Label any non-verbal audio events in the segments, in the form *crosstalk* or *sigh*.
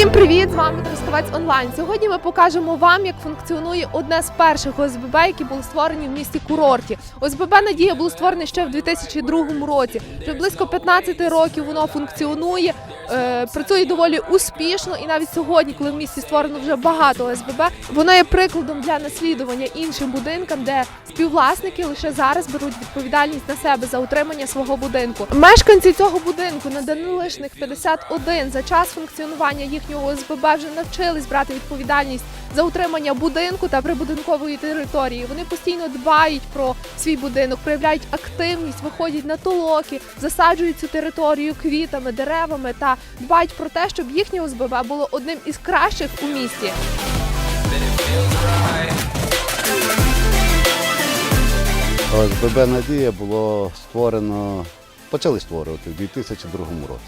Всім привіт! З вами Трускавець Онлайн. Сьогодні ми покажемо вам, як функціонує одне з перших ОСББ, які були створені в місті курорті. ОСББ Надія було створене ще в 2002 році. Вже близько 15 років воно функціонує, е, працює доволі успішно. І навіть сьогодні, коли в місті створено вже багато ОСББ, воно є прикладом для наслідування іншим будинкам, де співвласники лише зараз беруть відповідальність на себе за утримання свого будинку. Мешканці цього будинку на Данилишних 51 за час функціонування їхнього ОСББ вже навчились брати відповідальність за утримання будинку та прибудинкової території. Вони постійно дбають про свій будинок, проявляють активність, виходять на толоки, засаджують цю територію квітами, деревами та дбають про те, щоб їхнє ОСББ було одним із кращих у місті. ОСББ Надія булбуло створено, почали створювати у 2002 році.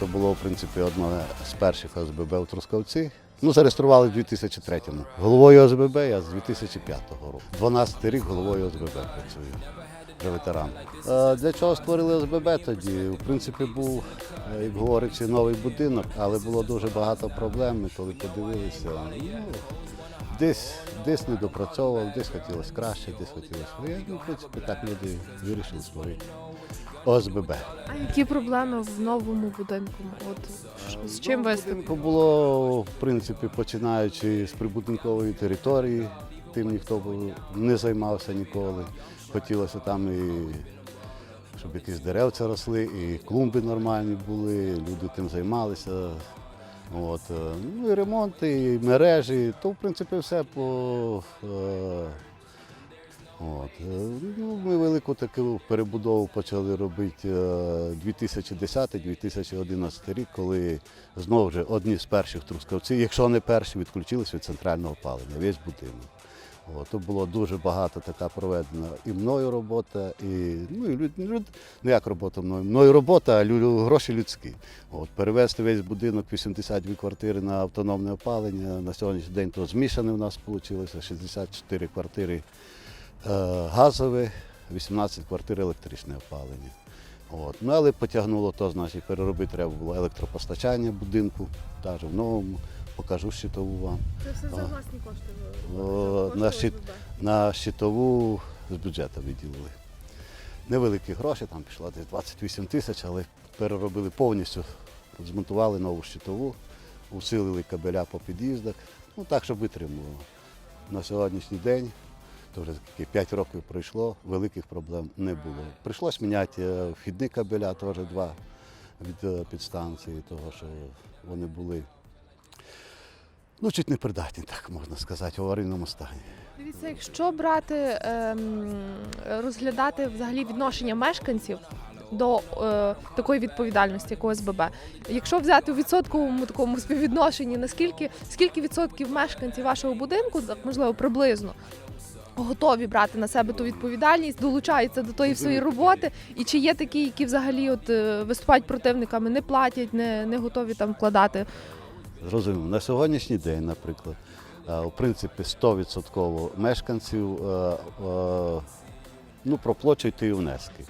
Це було, в принципі, одне з перших ОСББ у Трускавці. Ну, зареєстрували в 2003-му. Головою ОСББ я з 2005 року. 12 рік головою ОСББ працюю. Вже ветеран. Е, Для чого створили ОСББ тоді? В принципі, був, е, як говориться, новий будинок, але було дуже багато проблем. Коли подивилися, ну, десь, десь не допрацьовував, десь хотілося краще, десь хотілося своє. Ну, в принципі, так люди вирішили створити ОСББ. А які проблеми в новому будинку? От з чим ви Будинку було, в принципі, починаючи з прибудинкової території, тим ніхто не займався ніколи. Хотілося там і щоб якісь деревця росли, і клумби нормальні були, люди тим займалися. От, е, ну і ремонт, і мережі, то в принципі все по. е, От. е, Ну, ми велику таку перебудову почали робити е, 2010-2011 рік, коли знову ж одні з перших трускавців, якщо не перші, відключилися від центрального опалення, весь будинок. То було дуже багато така проведена і мною робота, і ну, і люд, люд, ну як робота мною? Мною робота, а лю, гроші людські. От, перевести весь будинок 82 квартири на автономне опалення. На сьогоднішній день то змішане в нас вийшло, 64 квартири е, газове, 18 квартир електричне опалення. От. Ну, але потягнуло то, значить, переробити треба було електропостачання будинку, навіть в новому, покажу щитову вам. Це все за власні кошти. О, на, щит, на щитову з бюджету виділили. Невеликі гроші, там пішло десь 28 тисяч, але переробили повністю, змонтували нову щитову, усилили кабеля по під'їздах, ну так, щоб витримувало. На сьогоднішній день, то вже 5 років пройшло, великих проблем не було. Прийшлось міняти е, вхідні кабеля, теж два від е, підстанції, того, що вони були ну, чуть не придатні, так можна сказати, в аварійному стані. Дивіться, якщо брати ем, розглядати взагалі відношення мешканців до е, такої відповідальності, як ОСББ, якщо взяти у відсотковому такому співвідношенні, наскільки скільки відсотків мешканців вашого будинку, так можливо, приблизно. Готові брати на себе ту відповідальність, долучаються до тої своєї роботи. І чи є такі, які взагалі от е, виступають противниками, не платять, не, не готові там вкладати Зрозуміло. На сьогоднішній день, наприклад, в принципі, 100% мешканців е, е, ну, проплачують ті внески.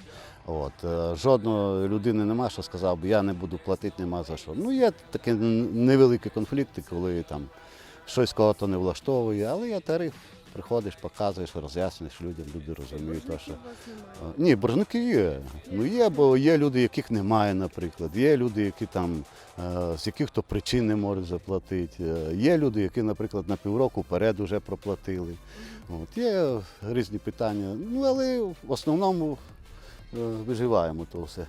От. е, Жодної людини нема, що сказав би, я не буду платити, нема за що. Ну, є такі невеликі конфлікти, коли там щось кого-то не влаштовує, але є тариф, приходиш, показуєш, роз'яснюєш людям, люди розуміють. То, що... Ні, боржники є. Ну є, бо є люди, яких немає, наприклад. Є люди, які там е, з яких то причин не можуть заплатити. Е, Є люди, які, наприклад, на півроку вперед вже проплатили. От, є різні питання. Ну, але в основному е, виживаємо то все.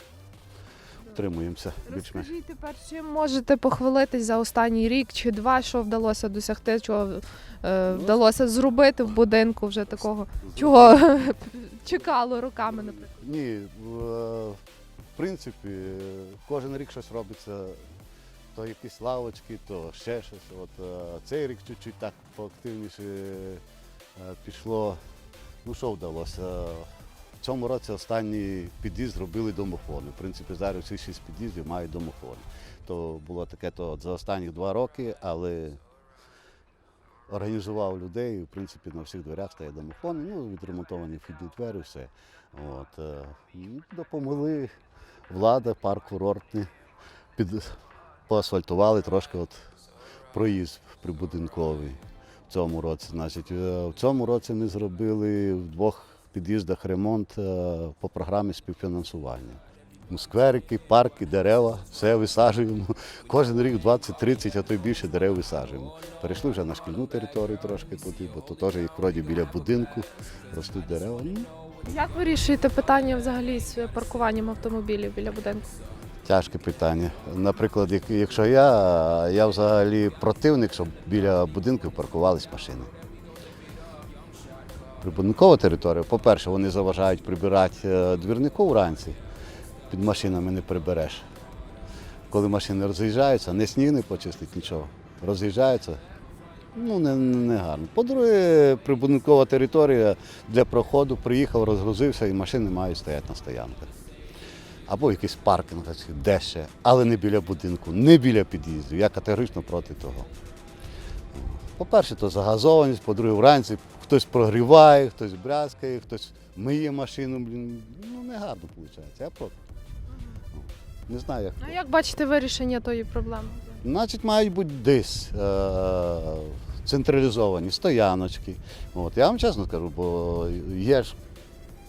Утримуємося більш-менш. Розкажіть тепер, чим можете похвалитись за останній рік чи два, що вдалося досягти, чого е, вдалося зробити в будинку вже такого, чого *laughs* чекало роками, наприклад. Ні, в, е, в принципі, е, кожен рік щось робиться. То якісь лавочки, то ще щось. От е, цей рік чуть-чуть так поактивніше е, пішло. Ну що вдалося? В цьому році останній під'їзд зробили домофони. В принципі, зараз всі шість під'їздів мають домофони. То було таке то за останні два роки, але організував людей, в принципі, на всіх дверях стоять домофони, ну, відремонтовані вхідні двері, все. От, е, допомогли влада, парк курортний, під, поасфальтували трошки, от проїзд прибудинковий в цьому році. Значить, е, в цьому році ми зробили в двох під'їздах ремонт е, по програмі співфінансування. Скверики, парки, дерева, все висаджуємо. *laughs* Кожен рік 20-30, а то й більше дерев висаджуємо. Перейшли вже на шкільну територію трошки туди, бо то теж як вроді біля будинку ростуть дерева. Ну, Як вирішуєте питання взагалі з паркуванням автомобілів біля будинку? Тяжке питання. Наприклад, якщо я, я взагалі противник, щоб біля будинків паркувались машини. Прибудинкова територія, по-перше, вони заважають прибирати е, двірнику вранці, під машинами не прибереш. Коли машини роз'їжджаються, не сніг не почистить нічого. Роз'їжджаються, ну не, не гарно. По-друге, прибудинкова територія для проходу приїхав, розгрузився і машини мають стояти на стоянках або якийсь паркінг, де ще, але не біля будинку, не біля під'їздів. Я категорично проти того. По-перше, то загазованість, по-друге, вранці хтось прогріває, хтось брязкає, хтось миє машину. Блін. Ну, не гарно виходить. Я проти. Ну, Не знаю, як. А як бачите вирішення тої проблеми? Значить, мають бути десь е- централізовані стояночки. От. Я вам чесно кажу, бо є ж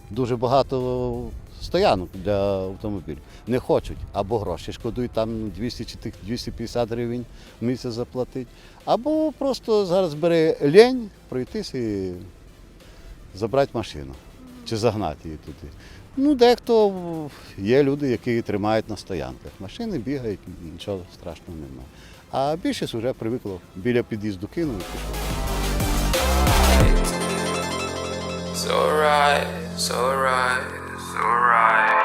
дуже багато стоянок для автомобілів. Не хочуть або гроші шкодують, там 200 чи 250 гривень в місяць заплатити, або просто зараз бери лень пройтись і забрати машину чи загнати її туди. Ну, дехто є люди, які тримають на стоянках. Машини бігають, нічого страшного немає. А більшість вже привикло біля під'їзду пішов. It's alright, it's alright, alright.